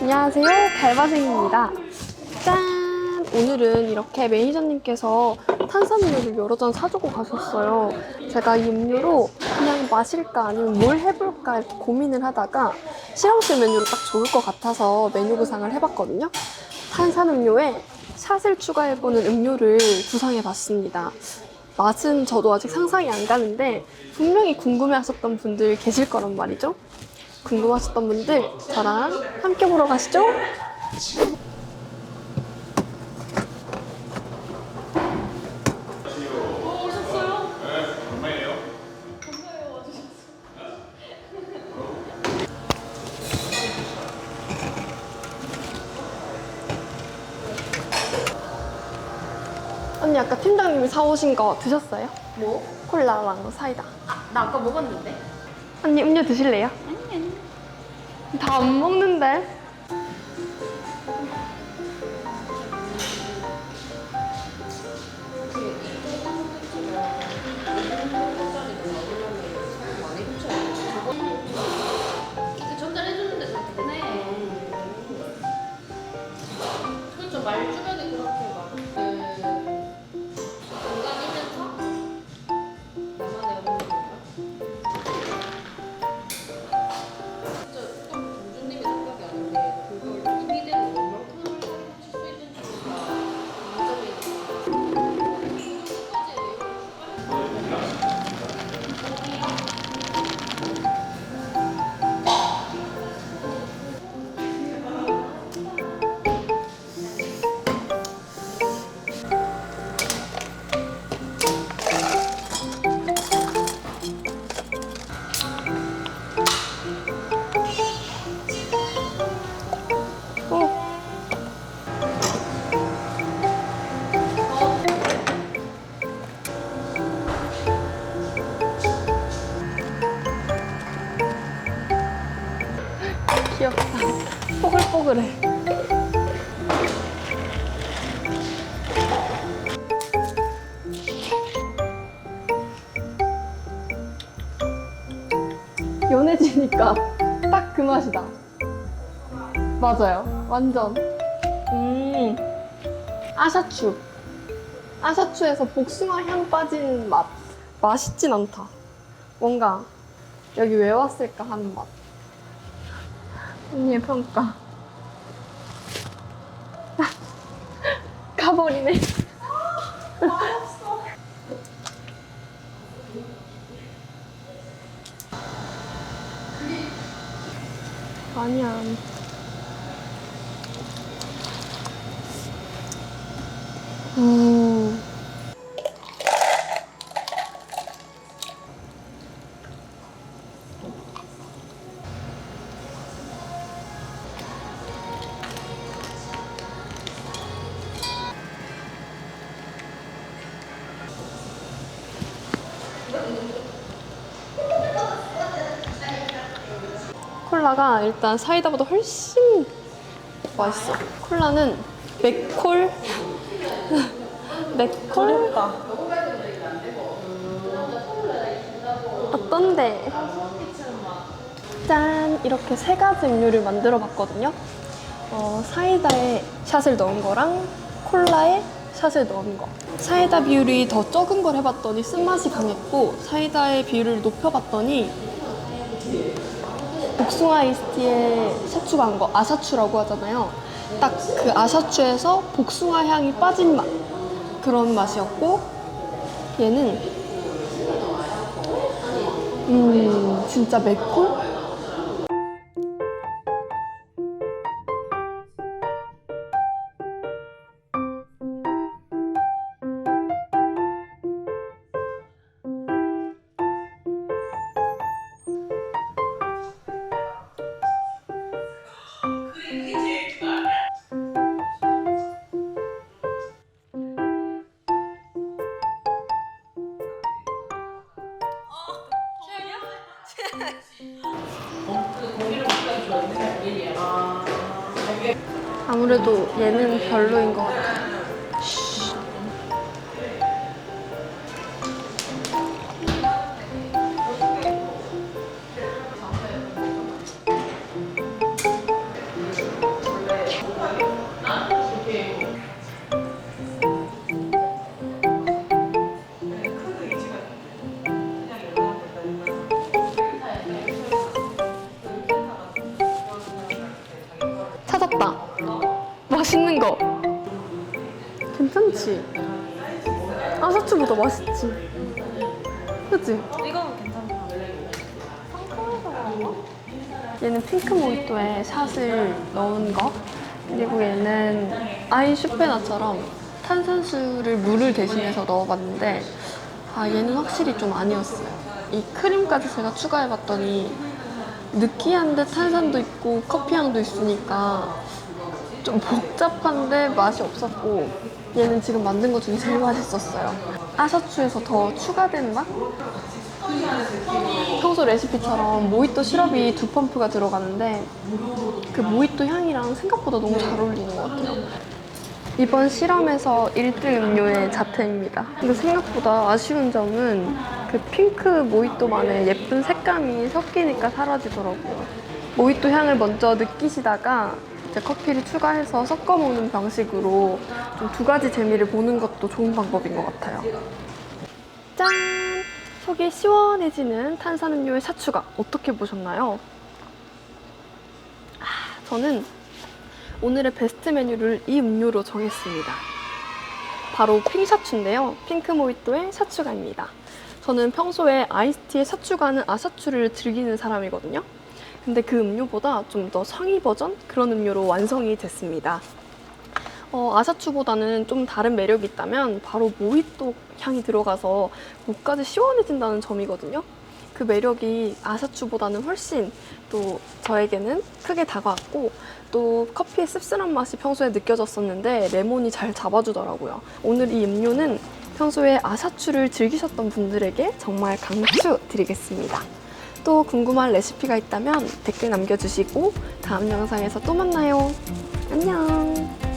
안녕하세요. 갈바생입니다. 짠! 오늘은 이렇게 매니저님께서 탄산음료를 여러 잔 사주고 가셨어요. 제가 이 음료로 그냥 마실까 아니면 뭘 해볼까 고민을 하다가 실험실 메뉴로 딱 좋을 것 같아서 메뉴 구상을 해봤거든요. 탄산음료에 샷을 추가해보는 음료를 구상해봤습니다. 맛은 저도 아직 상상이 안 가는데 분명히 궁금해하셨던 분들 계실 거란 말이죠. 궁금하셨던 분들 저랑 함께 보러 가시죠. 언니 아까 팀장님이 사오신 거 드셨어요? 뭐? 콜라랑 사이다. 나 아까 먹었는데? 언니 음료 드실래요? 아니 다 안 먹는데. 연해지니까 딱 그 맛이다. 맞아요. 완전. 음. 아샤추. 아샤추에서 복숭아 향 빠진 맛. 맛있진 않다. 뭔가 여기 왜 왔을까 하는 맛. 언니의 평가. 가버리네. 아니야. 콜라가 일단 사이다보다 훨씬 맛있어. 콜라는 맥콜 맥콜 어떤데? 짠 이렇게 세 가지 음료를 만들어 봤거든요. 어, 사이다에 샷을 넣은 거랑 콜라에 샷을 넣은 거. 사이다 비율이 더 적은 걸 해봤더니 쓴맛이 강했고 사이다의 비율을 높여봤더니 복숭아 아이스티에 샷 추가 한 거 아샤추라고 하잖아요. 딱 그 아샤추에서 복숭아 향이 빠진 맛 그런 맛이었고 얘는 음 진짜 매콤? 아무래도 얘는 별로인 것 같아. 괜찮지? 아사추보다 맛있지? 그치? 이거는 괜찮다. 상큼해서 그런가? 얘는 핑크 모히또에 샷을 넣은 거 그리고 얘는 아이 슈페나처럼 탄산수를 물을 대신해서 넣어봤는데 아 얘는 확실히 좀 아니었어요 이 크림까지 제가 추가해봤더니 느끼한데 탄산도 있고 커피향도 있으니까 좀 복잡한데 맛이 없었고 얘는 지금 만든 것 중에 제일 맛있었어요 아사추에서 더 추가된 맛? 평소 레시피처럼 모히또 시럽이 두 펌프가 들어가는데 그 모히또 향이랑 생각보다 너무 잘 어울리는 것 같아요. 이번 실험에서 1등 음료의 자태입니다. 근데 생각보다 아쉬운 점은 그 핑크 모히또만의 예쁜 색감이 섞이니까 사라지더라고요. 모히또 향을 먼저 느끼시다가 이제 커피를 추가해서 섞어 먹는 방식으로 좀 두 가지 재미를 보는 것도 좋은 방법인 것 같아요. 짠! 속이 시원해지는 탄산음료의 샷추가 어떻게 보셨나요? 아, 저는 오늘의 베스트 메뉴를 이 음료로 정했습니다. 바로 핑샤추인데요. 핑크 모히또의 샤추가입니다. 저는 평소에 아이스티에 샤추가는 아샤추를 즐기는 사람이거든요. 근데 그 음료보다 좀 더 상위 버전 그런 음료로 완성이 됐습니다. 어, 아샤추보다는 좀 다른 매력이 있다면 바로 모히또 향이 들어가서 목까지 시원해진다는 점이거든요. 그 매력이 아샤추보다는 훨씬 또 저에게는 크게 다가왔고 또 커피의 씁쓸한 맛이 평소에 느껴졌었는데 레몬이 잘 잡아주더라고요. 오늘 이 음료는 평소에 아샤추를 즐기셨던 분들에게 정말 강추 드리겠습니다. 또 궁금한 레시피가 있다면 댓글 남겨주시고 다음 영상에서 또 만나요. 안녕.